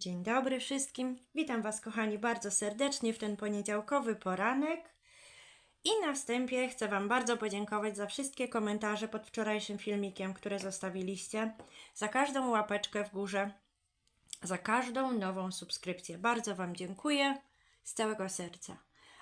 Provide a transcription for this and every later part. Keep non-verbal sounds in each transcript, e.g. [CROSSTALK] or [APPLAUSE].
Dzień dobry wszystkim. Witam Was, kochani, bardzo serdecznie w ten poniedziałkowy poranek. I na wstępie chcę Wam bardzo podziękować za wszystkie komentarze pod wczorajszym filmikiem, które zostawiliście, za każdą łapeczkę w górze, za każdą nową subskrypcję. Bardzo Wam dziękuję z całego serca.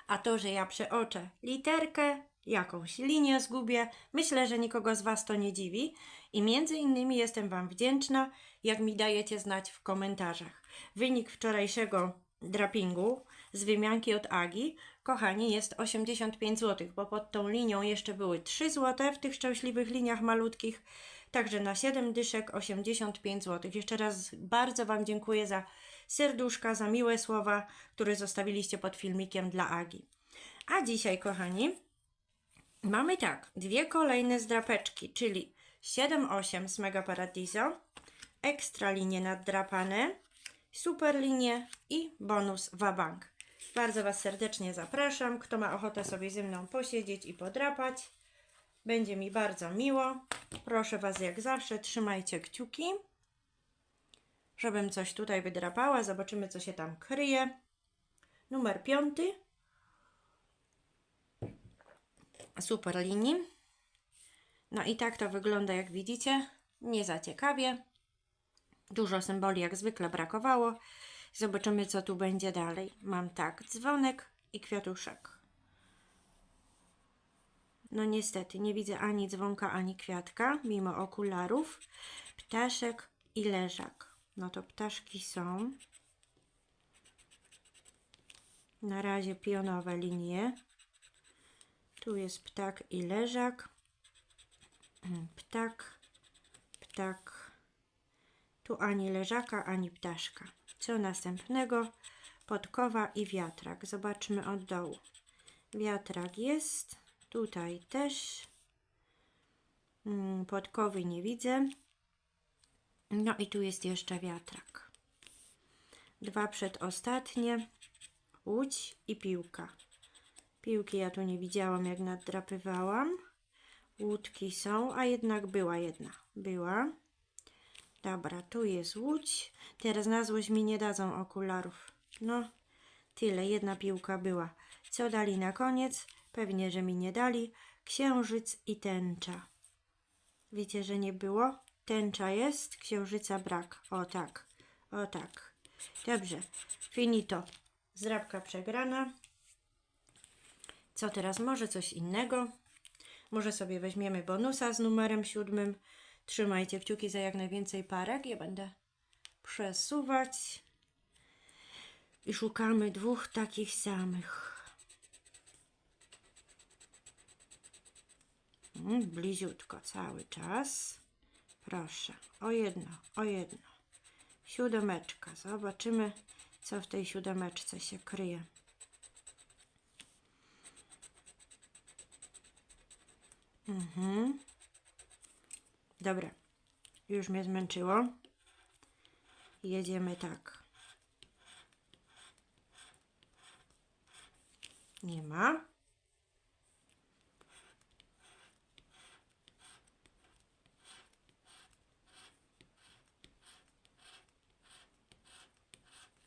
A to, że ja przeoczę literkę, jakąś linię zgubię, myślę, że nikogo z Was to nie dziwi. I między innymi jestem Wam wdzięczna, jak mi dajecie znać w komentarzach. Wynik wczorajszego drapingu z wymianki od Agi, kochani, jest 85 zł, bo pod tą linią jeszcze były 3 zł w tych szczęśliwych liniach malutkich. Także na 7 dyszek 85 zł. Jeszcze raz bardzo Wam dziękuję za serduszka, za miłe słowa, które zostawiliście pod filmikiem dla Agi. A dzisiaj, kochani, mamy tak, dwie kolejne zdrapeczki, czyli 7-8 z Mega Paradiso, ekstra linie naddrapane, super linie i bonus Wabank. Bardzo Was serdecznie zapraszam. Kto ma ochotę sobie ze mną posiedzieć i podrapać, będzie mi bardzo miło. Proszę Was jak zawsze, trzymajcie kciuki, żebym coś tutaj wydrapała. Zobaczymy, co się tam kryje. Numer piąty. Super linii. No i tak to wygląda, jak widzicie. Nie za ciekawie. Dużo symboli jak zwykle brakowało. Zobaczymy, co tu będzie dalej. Mam tak, dzwonek i kwiatuszek. No niestety, nie widzę ani dzwonka, ani kwiatka, mimo okularów. Ptaszek i leżak. No to ptaszki są. Na razie pionowe linie. Tu jest ptak i leżak. Ptak, ptak. Tu ani leżaka, ani ptaszka. Co następnego? Podkowa i wiatrak. Zobaczmy od dołu. Wiatrak jest. Tutaj też. Mm, Podkowy nie widzę. No i tu jest jeszcze wiatrak. Dwa przedostatnie. Łódź i piłka. Piłki ja tu nie widziałam, jak naddrapywałam. Łódki są, a jednak była jedna. Była. Dobra, tu jest łódź. Teraz na złość mi nie dadzą okularów. No, tyle. Jedna piłka była. Co dali na koniec? Pewnie, że mi nie dali. Księżyc i tęcza. Wiecie, że nie było? Tęcza jest, księżyca brak. O tak, o tak. Dobrze, finito. Zrabka przegrana. Co teraz? Może coś innego? Może sobie weźmiemy bonusa z numerem siódmym. Trzymajcie kciuki za jak najwięcej parek. Ja będę przesuwać. I szukamy dwóch takich samych. Mm, Bliziutko cały czas. Proszę, o jedno, o jedno. Siódemeczka. Zobaczymy, co w tej siódemeczce się kryje. Mhm. Dobra, już mnie zmęczyło. Jedziemy tak. Nie ma.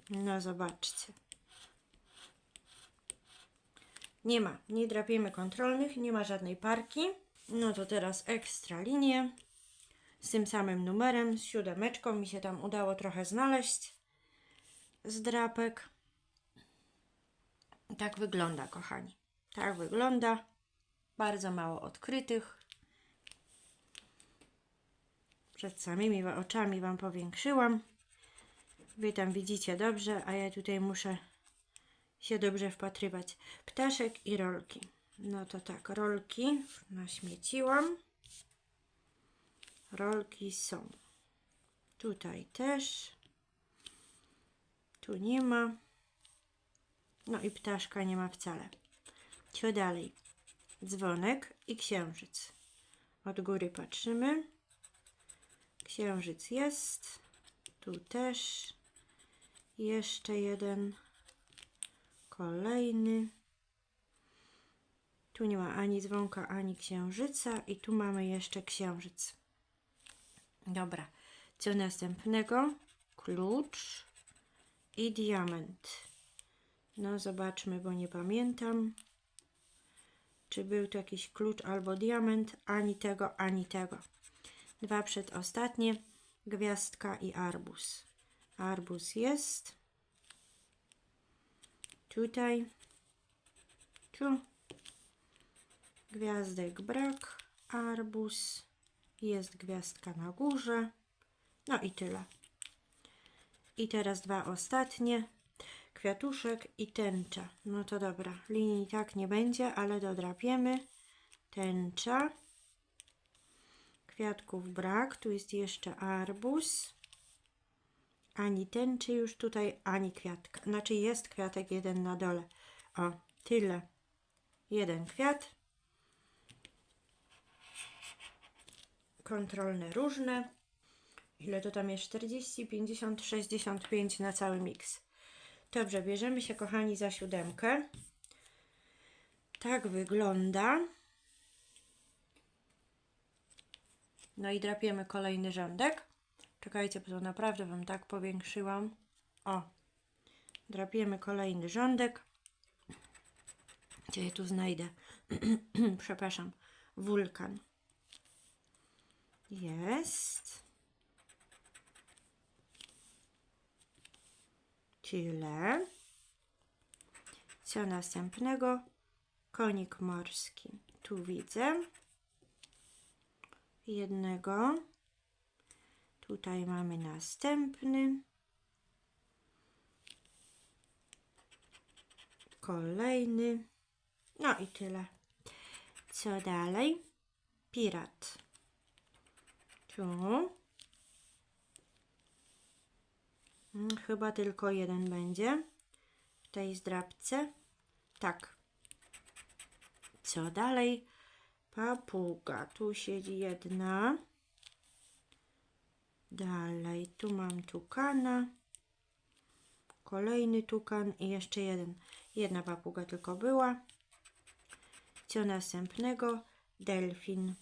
No zobaczcie. Nie ma, nie drapiemy kontrolnych, nie ma żadnej parki. No to teraz ekstra linie z tym samym numerem, z siódemeczką. Mi się tam udało trochę znaleźć z drapek. Tak wygląda, kochani. Tak wygląda. Bardzo mało odkrytych. Przed samymi oczami Wam powiększyłam. Wy tam widzicie dobrze, a ja tutaj muszę się dobrze wpatrywać. Ptaszek i rolki. No to tak, rolki naśmieciłam. Rolki są. Tutaj też. Tu nie ma. No i ptaszka nie ma wcale. Co dalej? Dzwonek i księżyc. Od góry patrzymy. Księżyc jest. Tu też. Jeszcze jeden. Kolejny. Tu nie ma ani dzwonka, ani księżyca. I tu mamy jeszcze księżyc. Dobra. Co następnego? Klucz. i diament. No zobaczmy, bo nie pamiętam. Czy był to jakiś klucz albo diament? Ani tego, ani tego. Dwa przedostatnie. Gwiazdka i arbus. Arbus jest. Tutaj. Tu. Gwiazdek brak. Arbus. Jest gwiazdka na górze. No i tyle. I teraz dwa ostatnie. Kwiatuszek i tęcza. No to dobra. Linii tak nie będzie, ale dodrapiemy. Tęcza. Kwiatków brak. Tu jest jeszcze arbuz. Ani tęczy już tutaj, ani kwiatka. Znaczy jest kwiatek jeden na dole. O, tyle. Jeden kwiat. Kontrolne różne. Ile to tam jest? 40, 50, 65 na cały miks. Dobrze, bierzemy się, kochani, za siódemkę. Tak wygląda. No i drapiemy kolejny rządek. Czekajcie, bo to naprawdę Wam tak powiększyłam. O, drapiemy kolejny rządek. Gdzie ja tu znajdę? [CLEARS THROAT] Przepraszam. Wulkan. Jest. Tyle. Co następnego? Konik morski. Tu widzę. Jednego. Tutaj mamy następny. Kolejny. No i tyle. Co dalej? Pirat. Tu. Mm, Chyba tylko jeden będzie w tej zdrabce. Tak. Co dalej? Papuga. Tu siedzi jedna. Dalej, tu mam tukana. Kolejny tukan i jeszcze jeden. Jedna papuga tylko była. Co następnego? Delfin.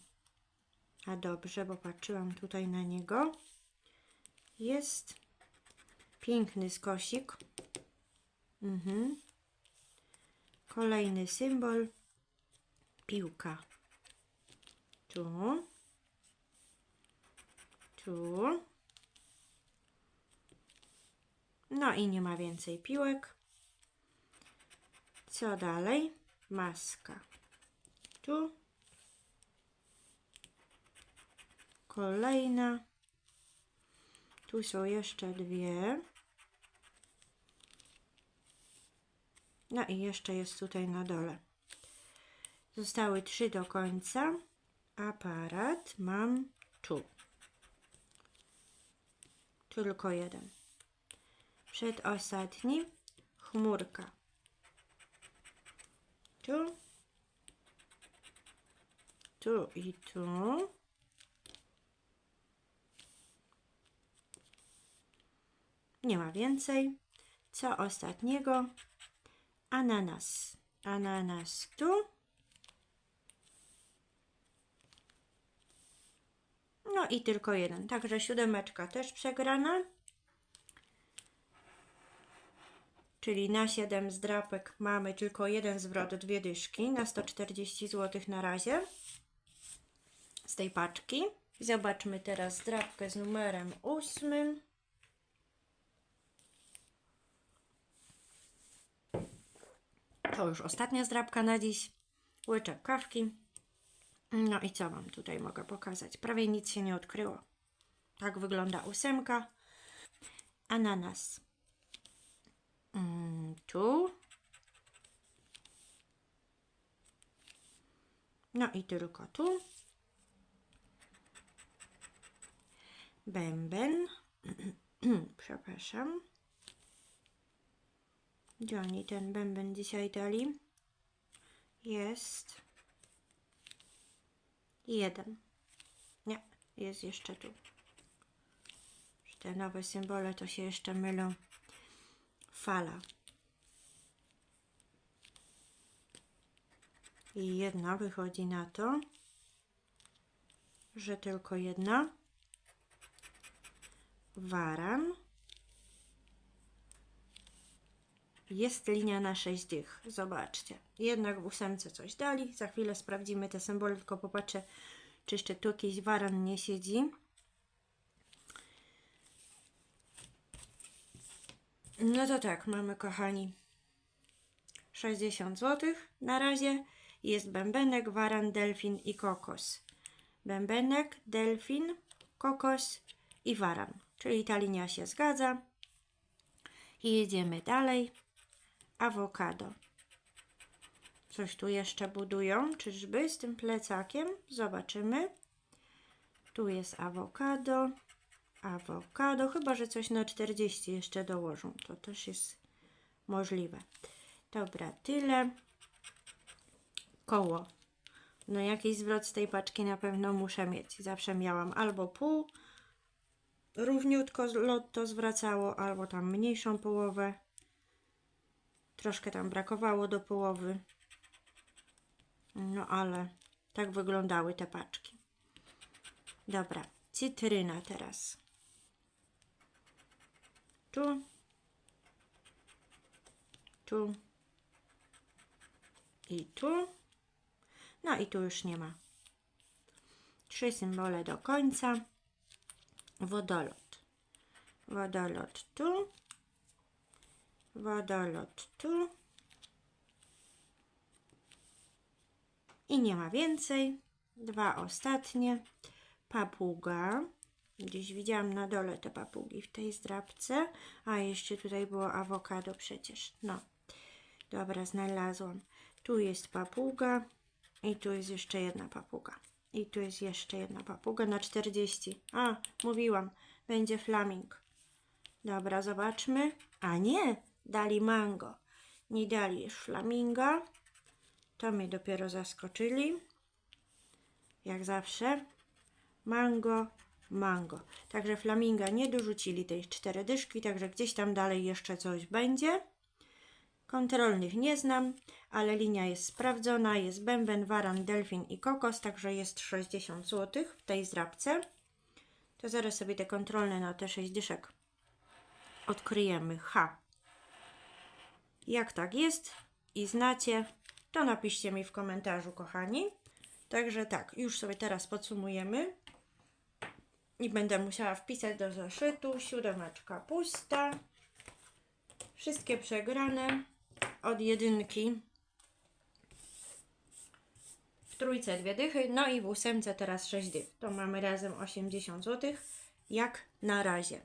A dobrze, bo patrzyłam tutaj na niego. Jest piękny skosik. Mhm. Kolejny symbol. Piłka. Tu. Tu. No i nie ma więcej piłek. Co dalej? Maska. Tu. Kolejna. Tu są jeszcze dwie. No i jeszcze jest tutaj na dole. Zostały trzy do końca. Aparat mam tu. Tylko jeden. Przedostatni. Chmurka. Tu. Tu i tu. Nie ma więcej. Co ostatniego? Ananas. Ananas tu. No i tylko jeden. Także siódemeczka też przegrana. Czyli na 7 zdrapek mamy tylko jeden zwrot, dwie dyszki na 140 zł na razie z tej paczki. Zobaczmy teraz zdrapkę z numerem 8. To już ostatnia zdrapka na dziś. Łyczek kawki. No i co Wam tutaj mogę pokazać? Prawie nic się nie odkryło. Tak wygląda ósemka. Ananas. Mm, tu. No i tylko tu. Bęben. [CLEARS THROAT] Przepraszam. Gdzie oni ten bęben dzisiaj dali? Jest. Jeden. Nie, jest jeszcze tu. Te nowe symbole to się jeszcze mylą. Fala. I jedna wychodzi na to, że tylko jedna. Waran. Jest linia na 6 dych. Zobaczcie. Jednak w ósemce coś dali. Za chwilę sprawdzimy te symbole, tylko popatrzę, czy jeszcze tu jakiś waran nie siedzi. No to tak, mamy kochani 60 zł na razie. Jest bębenek, waran, delfin i kokos. Bębenek, delfin, kokos i waran. Czyli ta linia się zgadza. I jedziemy dalej. Awokado. Coś tu jeszcze budują, czyżby z tym plecakiem? Zobaczymy. Tu jest awokado. Awokado, chyba że coś na 40 jeszcze dołożą. To też jest możliwe. Dobra, tyle. Koło. No jakiś zwrot z tej paczki na pewno muszę mieć. Zawsze miałam albo pół, równiutko z- lotto zwracało, albo tam mniejszą połowę. Troszkę tam brakowało do połowy. No ale tak wyglądały te paczki. Dobra, cytryna teraz. Tu. Tu. I tu. No i tu już nie ma. Trzy symbole do końca. Wodolot. Wodolot tu. Wodolot tu. I nie ma więcej. Dwa ostatnie. Papuga. Gdzieś widziałam na dole te papugi w tej zdrabce. A jeszcze tutaj było awokado przecież. No. Dobra, znalazłam. Tu jest papuga. I tu jest jeszcze jedna papuga. I tu jest jeszcze jedna papuga na 40. A, mówiłam, będzie flaming. Dobra, zobaczmy. A nie, dali mango. Nie dali już flaminga. To mnie dopiero zaskoczyli. Jak zawsze. Mango, mango. Także flaminga nie dorzucili tej cztery dyszki, także gdzieś tam dalej jeszcze coś będzie. Kontrolnych nie znam, ale linia jest sprawdzona. Jest bęben, waran, delfin i kokos, także jest 60 zł w tej zrabce. To zaraz sobie te kontrolne na te 6 dyszek odkryjemy. H. Jak tak jest i znacie, to napiszcie mi w komentarzu, kochani. Także tak, już sobie teraz podsumujemy. I będę musiała wpisać do zeszytu siódemeczka pusta. Wszystkie przegrane od jedynki. W trójce dwie dychy, no i w ósemce teraz 6 dych. To mamy razem 80 zł. Jak na razie.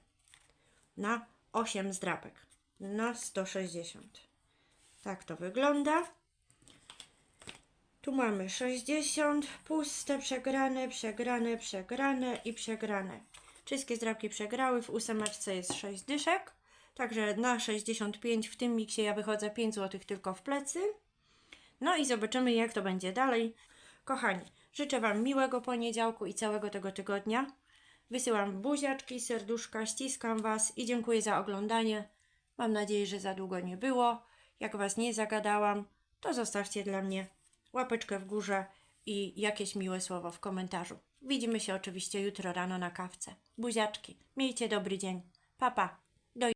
Na 8 zdrapek. Na 160. Tak to wygląda. Tu mamy 60, puste, przegrane, przegrane, przegrane i przegrane. Wszystkie zdrapki przegrały, w ósemeczce jest 6 dyszek. Także na 65 w tym miksie ja wychodzę 5 zł tylko w plecy. No i zobaczymy jak to będzie dalej. Kochani, życzę Wam miłego poniedziałku i całego tego tygodnia. Wysyłam buziaczki, serduszka, ściskam Was i dziękuję za oglądanie. Mam nadzieję, że za długo nie było. Jak Was nie zagadałam, to zostawcie dla mnie łapeczkę w górze i jakieś miłe słowo w komentarzu. Widzimy się oczywiście jutro rano na kawce. Buziaczki, miejcie dobry dzień. Pa, pa.